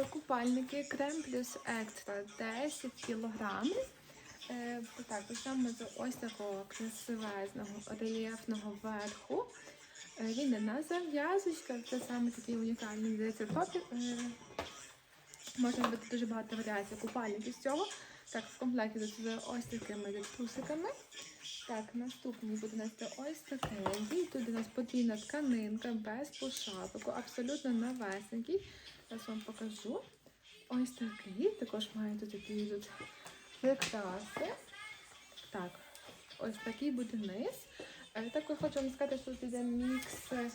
е, купальники крем плюс екстра 10 кілограмів. Е, так, почнемо з ось такого красивезного рельєфного верху. Е, він йде на зав'язочках, це саме такий унікальний здається топік. Е, можна робити дуже багато варіацій купальників з цього. Так, в комплекті з ось такими от трусиками. Так, наступний буде у нас ось такий. Тут у нас подвійна тканинка без пошапку, абсолютно новесенький. Зараз вам покажу. Ось такий. Також має тут такі тут прикраси. Так, ось такий буде низ. Е, Також хочу вам сказати, що тут іде мікс. е,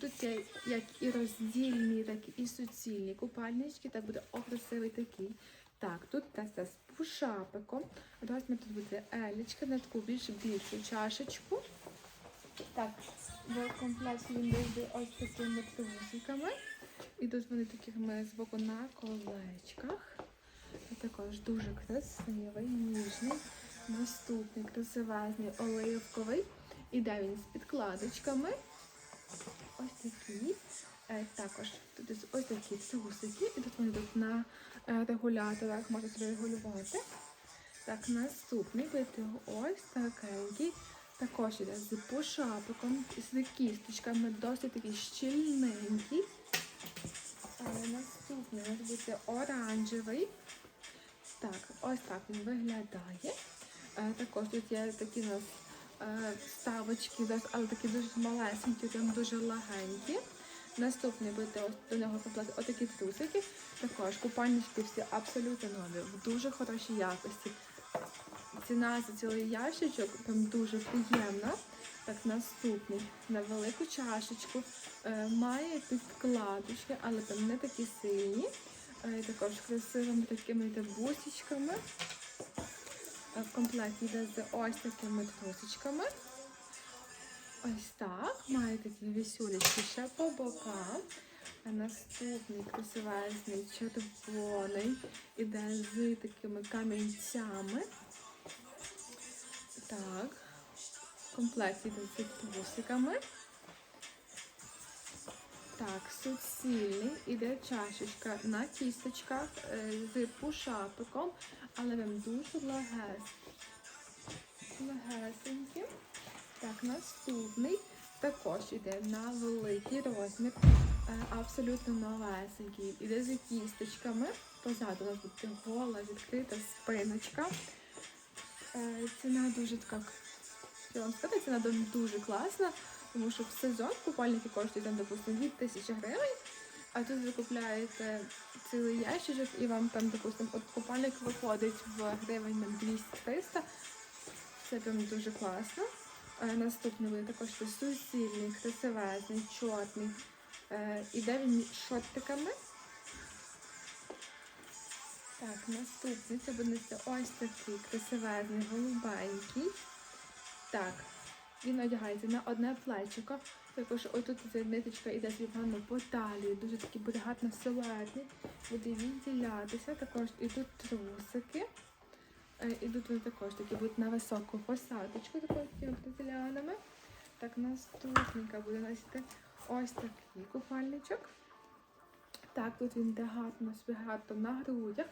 Тут є як і роздільні, так і суцільні купальнички. Так буде о, красивий такий. Так, тут теста з пушапиком. Розмір тут буде елічка, на таку більш більшу чашечку. Так, в комплекті він буде ось такими трусиками. Ідуть вони такими з боку на колечках. Також дуже красивий, ніжний. Наступний красивезний оливковий. Іде він з підкладочками. Ось такі. Е, також тут ось- такі трусики. І тут вони тут на е, регуляторах собі регулювати. Так, наступний буде ось такенький. Також іде з пошапиком, з кісточками, досить такий щільненький. Буде оранжевий. Так, ось так він виглядає. Е, також тут є такі у нас е, вставочки, але такі дуже малесенькі, там дуже легенькі. Наступний буде ось до нього комплект отакі трусики. Також купальнички всі абсолютно нові, в дуже хорошій якості. Ціна за цілий ящичок там дуже приємна. Так, наступний на велику чашечку е, має підкладочки, але там не такі сильні. Також красивими такими йде бусічками. В комплекті йде з ось такими трусичками. Ось так. Має такі вісюлечки ще по бокам. А наступний красивезний червоний іде з такими камінцями. Так. В комплекті йде з трусиками. Так, суцільний. Іде чашечка на кісточках е, з пушапиком, але він дуже легес. легесенький. Так, наступний також іде на великий розмір, е, абсолютно новесенький. Іде з кісточками. Позаду нас буде гола, відкрита спиночка. Е, Ціна дуже така, я вам сказати, ціна дуже класна, тому що в сезон купальники коштують, там, допустимо, 2000 гривень, а тут ви купляєте цілий ящичок і вам там, допустимо, от купальник виходить в гривень на 200-300. Це прям дуже класно. Е, Наступний буде також суцільний, красивезний, чорний. Е, Іде він шортиками. Так, наступний це буде ось такий красивезний, голубенький. Так, він одягається на одне плечико. Також отут ця ниточка йде звідно по талії, дуже буде гарно силуетний, буде відділятися. Також ідуть трусики. Е, Ідуть вони також такі будуть на високу посадочку, такими бразилянами. Так, наступненька буде носити ось такий купальничок. Так, тут він йде гарно, собі гарно на грудях.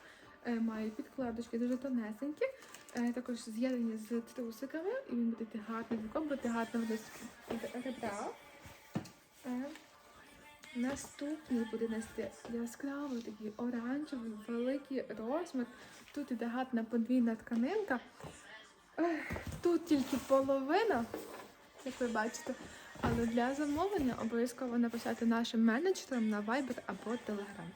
Е, Має підкладочки дуже тонесенькі. Е, Також з'єднані з трусиками. І він буде гарно віком, буде гарно вниз ребра. Е, Наступний буде нести яскравий такий оранжевий, великий розмір. Тут іде гарна подвійна тканинка. Тут тільки половина, як ви бачите. Але для замовлення обов'язково написати нашим менеджерам на Viber або Telegram.